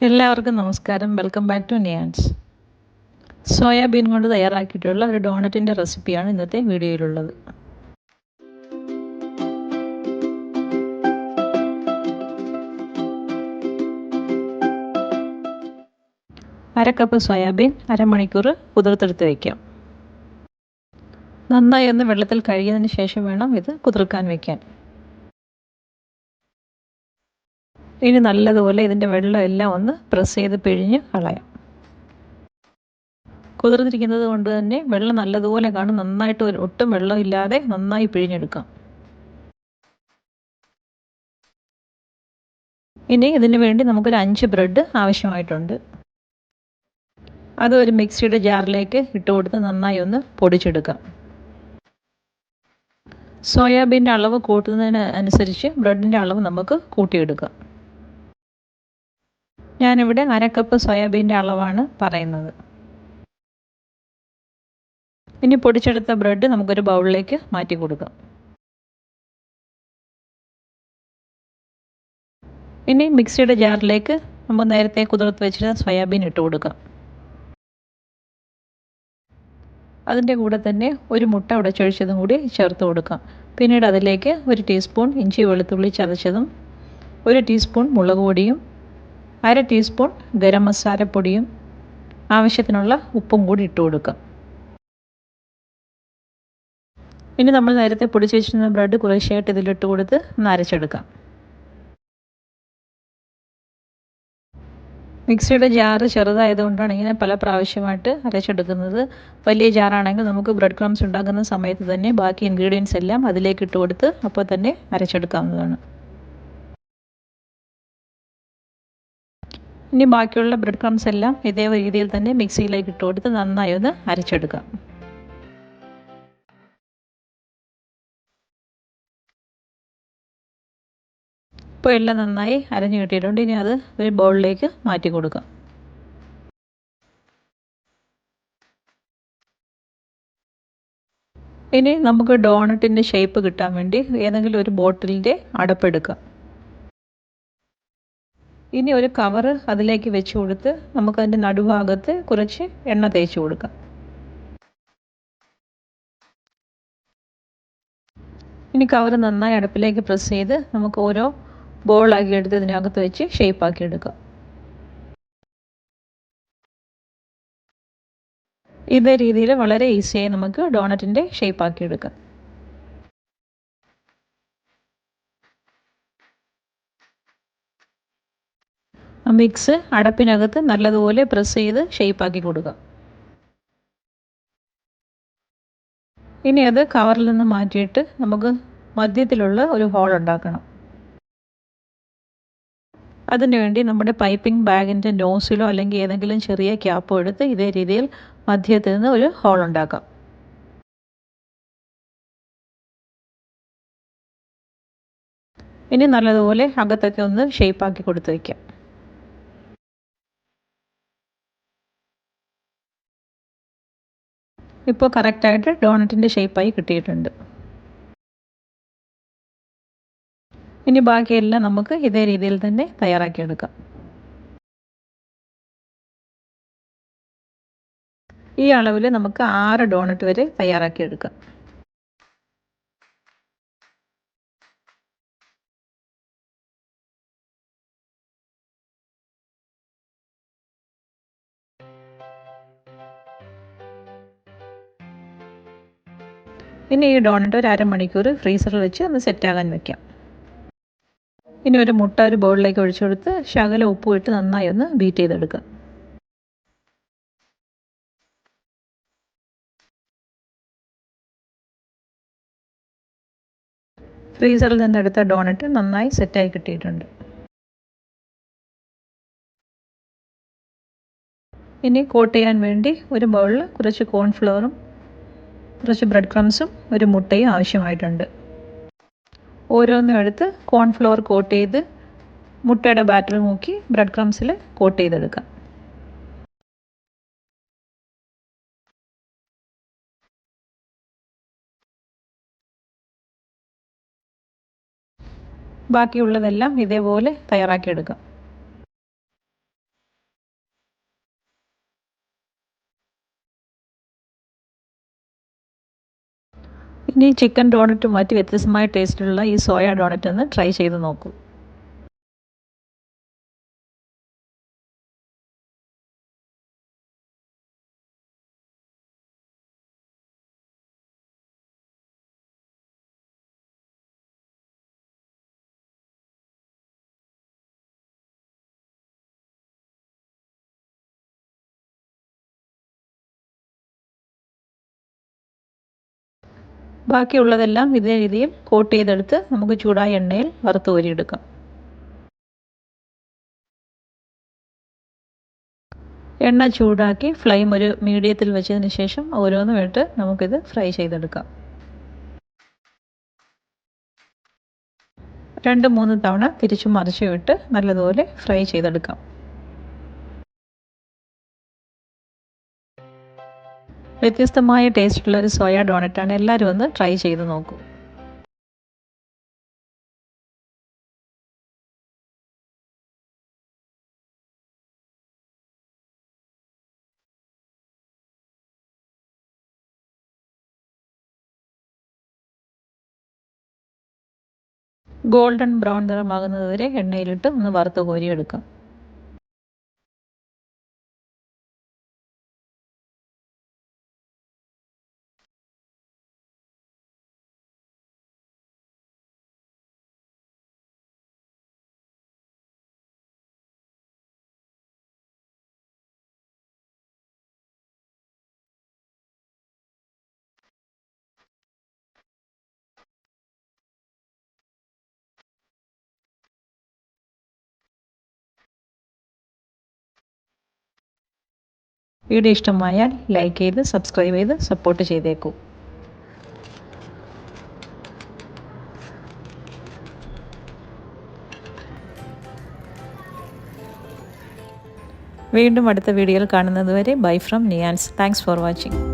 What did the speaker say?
എല്ലാവർക്കും നമസ്കാരം. Welcome back to Niyans soyabean കൊണ്ട് തയ്യാറാക്കിയിട്ടുള്ള ഒരു ഡോണറ്റിന്റെ റെസിപ്പിയാണ് ഇന്നത്തെ വീഡിയോയിലുള്ളത്. അര കപ്പ് സോയാബീൻ അരമണിക്കൂർ കുതിർത്തെടുത്ത് വയ്ക്കാം നന്നായി ഒന്ന് വെള്ളത്തിൽ കഴുകിയതിന് ശേഷം വേണം ഇത് കുതിർക്കാൻ വയ്ക്കാൻ ഇനി നല്ലതുപോലെ ഇതിന്റെ വെള്ളം എല്ലാം ഒന്ന് പ്രസ് ചെയ്ത് പിഴിഞ്ഞ് കളയാം. കുതിർന്നിരിക്കുന്നത് കൊണ്ട് തന്നെ വെള്ളം നല്ലതുപോലെ കാണും. നന്നായിട്ട് ഒട്ടും വെള്ളം ഇല്ലാതെ നന്നായി പിഴിഞ്ഞെടുക്കാം. ഇനി ഇതിന് വേണ്ടി നമുക്കൊരു അഞ്ച് ബ്രെഡ് ആവശ്യമായിട്ടുണ്ട്. അത് ഒരു മിക്സിയുടെ ജാറിലേക്ക് ഇട്ട് കൊടുത്ത് നന്നായി ഒന്ന് പൊടിച്ചെടുക്കാം. സോയാബീന്റെ അളവ് കൂട്ടുന്നതിന് അനുസരിച്ച് ബ്രെഡിന്റെ അളവ് നമുക്ക് കൂട്ടിയെടുക്കാം. ഞാനിവിടെ അര കപ്പ് സോയാബീന്റെ അളവാണ് പറയുന്നത്. ഇനി പൊടിച്ചെടുത്ത ബ്രെഡ് നമുക്കൊരു ബൗളിലേക്ക് മാറ്റി കൊടുക്കാം. ഇനി മിക്സിയുടെ ജാറിലേക്ക് നമ്മൾ നേരത്തെ കുതിർത്ത് വെച്ചിരുന്ന സോയാബീൻ ഇട്ട് കൊടുക്കാം. അതിന്റെ കൂടെ തന്നെ ഒരു മുട്ട ഉടച്ചൊഴിച്ചതും കൂടി ചേർത്ത് കൊടുക്കാം. പിന്നീട് അതിലേക്ക് ഒരു ടീസ്പൂൺ ഇഞ്ചി വെളുത്തുള്ളി ചതച്ചതും ഒരു ടീസ്പൂൺ മുളക് പൊടിയും അര ടീസ്പൂൺ ഗരം മസാലപ്പൊടിയും ആവശ്യത്തിനുള്ള ഉപ്പും കൂടി ഇട്ട് കൊടുക്കാം ഇനി നമ്മൾ നേരത്തെ പൊടിച്ച് വെച്ചിരുന്ന ബ്രെഡ് കുറേശ്ശായിട്ട് ഇതിലിട്ട് കൊടുത്ത് ഒന്ന് അരച്ചെടുക്കാം. മിക്സിയുടെ ജാറ് ചെറുതായതുകൊണ്ടാണ് ഇങ്ങനെ പല പ്രാവശ്യമായിട്ട് അരച്ചെടുക്കുന്നത്. വലിയ ജാറാണെങ്കിൽ നമുക്ക് ബ്രെഡ് ക്രംസ് ഉണ്ടാക്കുന്ന സമയത്ത് തന്നെ ബാക്കി ഇൻഗ്രീഡിയൻസ് എല്ലാം അതിലേക്ക് ഇട്ട് കൊടുത്ത് അപ്പോൾ തന്നെ അരച്ചെടുക്കാവുന്നതാണ്. ഇനി ബാക്കിയുള്ള ബ്രെഡ് ക്രംസ് എല്ലാം ഇതേ രീതിയിൽ തന്നെ മിക്സിയിലേക്ക് ഇട്ട് കൊടുത്ത് നന്നായി ഒന്ന് അരച്ചെടുക്കുക ഇപ്പോൾ എല്ലാം നന്നായി അരഞ്ഞു കിട്ടിയിട്ടുണ്ട്. ഇനി അത് ഒരു ബൗളിലേക്ക് മാറ്റി കൊടുക്കാം. ഇനി നമുക്ക് ഡോണട്ടിന്റെ ഷേപ്പ് കിട്ടാൻ വേണ്ടി ഏതെങ്കിലും ഒരു ബോട്ടിലിന്റെ അടപ്പെടുക്കാം ഇനി ഒരു കവറ് അതിലേക്ക് വെച്ച് കൊടുത്ത് നമുക്കതിന്റെ നടുഭാഗത്ത് കുറച്ച് എണ്ണ തേച്ച് കൊടുക്കാം. ഇനി കവർ നന്നായി അടുപ്പിലേക്ക് പ്രസ് ചെയ്ത് നമുക്ക് ഓരോ ബോളാക്കി എടുത്ത് ഇതിനകത്ത് വെച്ച് ഷേപ്പാക്കി എടുക്കാം. ഇതേ രീതിയിൽ വളരെ ഈസിയായി നമുക്ക് ഡോണറ്റിന്റെ ഷേപ്പാക്കി എടുക്കാം. മിക്സ് അടപ്പിനകത്ത് നല്ലതുപോലെ പ്രസ് ചെയ്ത് ഷേപ്പാക്കി കൊടുക്കുക. ഇനി അത് കവറിൽ നിന്ന് മാറ്റിയിട്ട് നമുക്ക് മധ്യത്തിലുള്ള ഒരു ഹോൾ ഉണ്ടാക്കണം. അതിന് വേണ്ടി നമ്മുടെ പൈപ്പിംഗ് ബാഗിന്റെ നോസിലോ അല്ലെങ്കിൽ ഏതെങ്കിലും ചെറിയ ക്യാപ്പോ എടുത്ത് ഇതേ രീതിയിൽ മധ്യത്തിൽ നിന്ന് ഒരു ഹോൾ ഉണ്ടാക്കാം. ഇനി നല്ലതുപോലെ അകത്തൊക്കെ ഒന്ന് ഷേപ്പാക്കി കൊടുത്ത് വയ്ക്കാം ഇപ്പോൾ കറക്റ്റായിട്ട് ഡോണറ്റിന്റെ ഷേപ്പായി കിട്ടിയിട്ടുണ്ട്. ഇനി ബാക്കിയെല്ലാം നമുക്ക് ഇതേ രീതിയിൽ തന്നെ തയ്യാറാക്കിയെടുക്കാം. ഈ അളവിൽ നമുക്ക് ആറ് ഡോണറ്റ് വരെ തയ്യാറാക്കിയെടുക്കാം. ഇനി ഈ ഡോണറ്റ് ഒരു അരമണിക്കൂർ ഫ്രീസറിൽ വെച്ച് ഒന്ന് സെറ്റാകാൻ വെക്കാം. ഇനി ഒരു മുട്ട ഒരു ബൗളിലേക്ക് ഒഴിച്ചു കൊടുത്ത് ശകല ഉപ്പും ഇട്ട് നന്നായി ഒന്ന് ബീറ്റ് ചെയ്തെടുക്കുക ഫ്രീസറിൽ നിന്ന് എടുത്ത ഡോണറ്റ് നന്നായി സെറ്റായി കിട്ടിയിട്ടുണ്ട്. ഇനി കോട്ട് ചെയ്യാൻ വേണ്ടി ഒരു ബൗളിൽ കുറച്ച് കോൺഫ്ലവറും കുറച്ച് ബ്രെഡ് ക്രംസും ഒരു മുട്ടയും ആവശ്യമായിട്ടുണ്ട്. ഓരോന്നും എടുത്ത് കോൺഫ്ലോർ കോട്ട് ചെയ്ത് മുട്ടയുടെ ബാറ്റർ നോക്കി ബ്രെഡ് ക്രംസിൽ കോട്ട് ചെയ്തെടുക്കാം. ബാക്കിയുള്ളതെല്ലാം ഇതേപോലെ തയ്യാറാക്കിയെടുക്കാം. ഇനി ചിക്കൻ ഡോണറ്റ് മാറ്റി വ്യത്യസ്തമായ ടേസ്റ്റിലുള്ള ഈ സോയ ഡോണറ്റ് ഒന്ന് ട്രൈ ചെയ്ത് നോക്കൂ. ബാക്കിയുള്ളതെല്ലാം ഇതേ രീതിയിൽ കോട്ട് ചെയ്തെടുത്ത് നമുക്ക് ചൂടായ എണ്ണയിൽ വറുത്ത് കോരിയെടുക്കാം എണ്ണ ചൂടാക്കി ഫ്ലെയിം ഒരു മീഡിയത്തിൽ വെച്ചതിന് ശേഷം ഓരോന്നുമായിട്ട് നമുക്കിത് ഫ്രൈ ചെയ്തെടുക്കാം. രണ്ട് മൂന്ന് തവണ തിരിച്ചും മറിച്ചും ഇട്ട് നല്ലതുപോലെ ഫ്രൈ ചെയ്തെടുക്കാം. വ്യത്യസ്തമായ ടേസ്റ്റുള്ള ഒരു സോയ ഡോണറ്റാണ്. എല്ലാവരും ഒന്ന് ട്രൈ ചെയ്ത് നോക്കൂ. ഗോൾഡൻ ബ്രൗൺ നിറമാകുന്നതുവരെ എണ്ണയിലിട്ട് ഒന്ന് വറുത്ത് കോരിയെടുക്കാം. വീഡിയോ ഇഷ്ടമായാൽ ലൈക്ക് ചെയ്ത് സബ്സ്ക്രൈബ് ചെയ്ത് സപ്പോർട്ട് ചെയ്തേക്കൂ. വീണ്ടും അടുത്ത വീഡിയോയിൽ കാണുന്നതുവരെ bye from Niyans. Thanks for watching